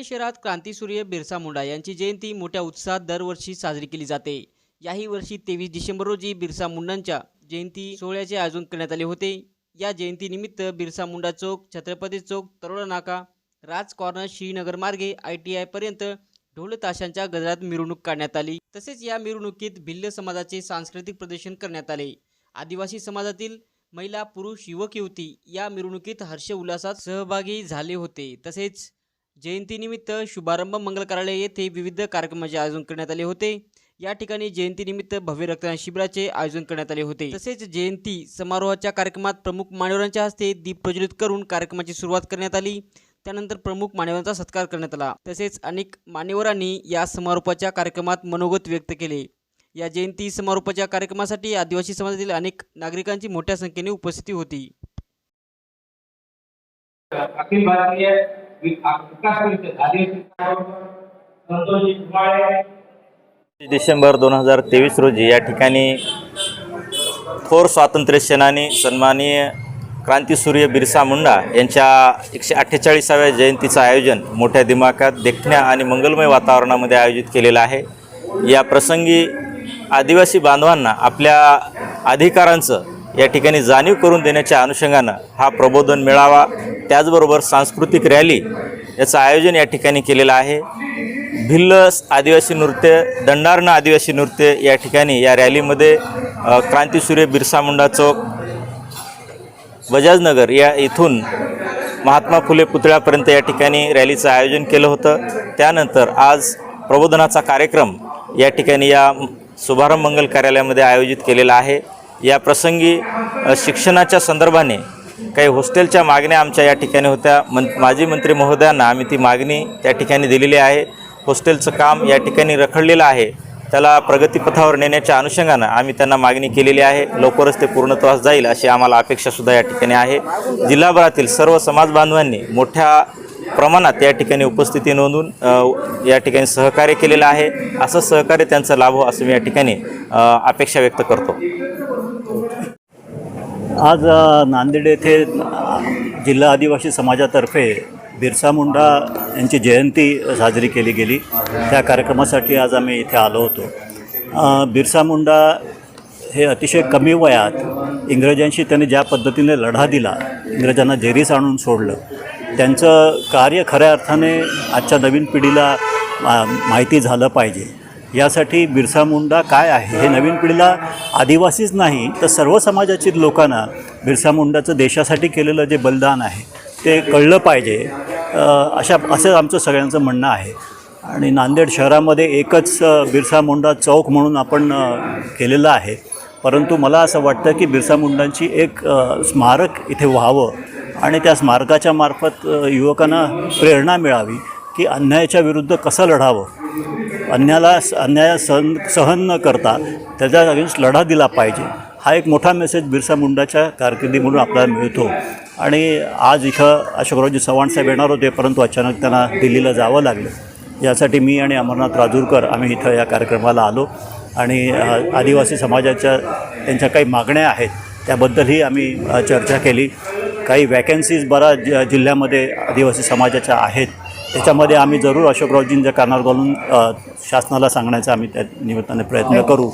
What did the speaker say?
नांदेड शहरात क्रांतीसूर्य बिरसा मुंडा यांची जयंती मोठ्या उत्साहात दरवर्षी साजरी केली जाते. याही वर्षी तेवीस डिसेंबर रोजी बिरसा मुंडांच्या जयंती सोहळ्याचे आयोजन करण्यात आले होते. या जयंतीनिमित्त बिरसा मुंडा चौक छत्रपती चौक तरोडा नाका राज कॉर्नर श्रीनगर मार्गे आय टी आयपर्यंत ढोल ताशांच्या गजरात मिरवणूक काढण्यात आली. तसेच या मिरवणुकीत भिल्ल समाजाचे सांस्कृतिक प्रदर्शन करण्यात आले. आदिवासी समाजातील महिला पुरुष युवक युवती या मिरवणुकीत हर्ष उल्हासात सहभागी झाले होते. तसेच जयंतीनिमित्त शुभारंभ मंगल कार्यालय येथे विविध कार्यक्रमाचे आयोजन करण्यात आले होते. या ठिकाणी जयंतीनिमित्त भव्य रक्तदान शिबिराचे आयोजन करण्यात आले होते. तसेच जयंती समारोहाच्या कार्यक्रमात प्रमुख मान्यवरांच्या हस्ते दीप प्रज्वलित करून कार्यक्रमाची सुरुवात करण्यात आली. त्यानंतर प्रमुख मान्यवरांचा सत्कार करण्यात आला. तसेच अनेक मान्यवरांनी या समारोपाच्या कार्यक्रमात मनोगत व्यक्त केले. या जयंती समारोपाच्या कार्यक्रमासाठी आदिवासी समाजातील अनेक नागरिकांची मोठ्या संख्येने उपस्थिती होती. अखिल भारतीय विकास परिषद संतोषजी डिसेंबर दोन हजार तेवीस रोजी या ठिकाणी थोर स्वातंत्र्य सेनानी सन्माननीय क्रांतीसूर्य बिरसा मुंडा यांच्या एकशे अठ्ठेचाळीसाव्या जयंतीचं आयोजन मोठ्या दिमाखात देखण्या आणि मंगलमय वातावरणामध्ये आयोजित केलेलं आहे. या प्रसंगी आदिवासी बांधवांना आपल्या अधिकारांचं या ठिकाणी जाणीव करून देण्याच्या अनुषंगानं हा प्रबोधन मेळावा त्याचबरोबर सांस्कृतिक रॅली याचं आयोजन या ठिकाणी केलेलं आहे. भिल्ल आदिवासी नृत्य दंडार्ण आदिवासी नृत्य या ठिकाणी या रॅलीमध्ये क्रांतीसूर्य बिरसा मुंडा चौक बजाजनगर या इथून महात्मा फुले पुतळ्यापर्यंत या ठिकाणी रॅलीचं आयोजन केलं होतं. त्यानंतर आज प्रबोधनाचा कार्यक्रम या ठिकाणी या शुभारंभ मंगल कार्यालयामध्ये आयोजित केलेला आहे. या प्रसंगी शिक्षणाच्या संदर्भाने काही हॉस्टेलच्या मागण्या आमच्या या ठिकाणी होत्या. मं माजी मंत्री महोदयांना आम्ही ती मागणी त्या ठिकाणी दिलेली आहे. हॉस्टेलचं काम या ठिकाणी रखडलेलं आहे. त्याला प्रगतीपथावर नेण्याच्या अनुषंगानं आम्ही त्यांना मागणी केलेली आहे. लवकरच ते पूर्णत्वास जाईल अशी आम्हाला अपेक्षासुद्धा या ठिकाणी आहे. जिल्हाभरातील सर्व समाज बांधवांनी मोठ्या प्रमाणात या ठिकाणी उपस्थिती नोंदून या ठिकाणी सहकार्य केलेलं आहे. असं सहकार्य त्यांचं लाभ हो असं मी या ठिकाणी अपेक्षा व्यक्त करतो. आज नांदेड येथे जिल्हा आदिवासी समाजातर्फे बिरसा मुंडा यांची जयंती साजरी केली गेली. त्या कार्यक्रमासाठी आज आम्ही इथे आलो होतो. बिरसा मुंडा हे अतिशय कमी वयात इंग्रजांशी त्यांनी ज्या पद्धतीने लढा दिला इंग्रजांना जेरीस आणून सोडलं त्यांचं कार्य खऱ्या अर्थाने आजच्या नवीन पिढीला मा माहिती झालं पाहिजे. यासाठी बिरसा मुंडा काय आहे? हे नवीन पिढीला आदिवासीच नाही तर सर्व समाजातील लोकांना बिरसा मुंडाचं देशासाठी केलेलं जे बलिदान आहे ते कळलं पाहिजे. अशा असं आमचं सगळ्यांचं म्हणणं आहे. आणि नांदेड शहरामध्ये एकच बिरसा मुंडा चौक म्हणून आपण केलेलं आहे. परंतु मला असं वाटतं की बिरसा मुंडांची एक स्मारक इथे व्हावं आणि त्या स्मारकाच्या मार्फत युवकांना प्रेरणा मिळावी की अन्यायाच्या विरुद्ध कसं लढावं. अन्याला अन्याय सहन सहन न करता त्याच्या अगेन्स्ट लढा दिला पाहिजे. हा एक मोठा मेसेज बिरसा मुंडाच्या कारकिर्दीमधून आपल्याला मिळतो. आणि आज इथं अशोकरावजी चव्हाण साहेब येणार होते परंतु अचानक त्यांना दिल्लीला जावं लागलं. यासाठी मी आणि अमरनाथ राजूरकर आम्ही इथं या कार्यक्रमाला आलो. आणि आदिवासी समाजाच्या त्यांच्या काही मागण्या आहेत त्याबद्दलही आम्ही चर्चा केली. काही वॅकन्सीज बरा ज जिल्ह्यामध्ये आदिवासी समाजाच्या आहेत. त्याच्यामध्ये आम्ही जरूर अशोकरावजींच्या कानावर घालून शासनाला सांगण्याचा आम्ही त्या निमित्ताने प्रयत्न करू. हो.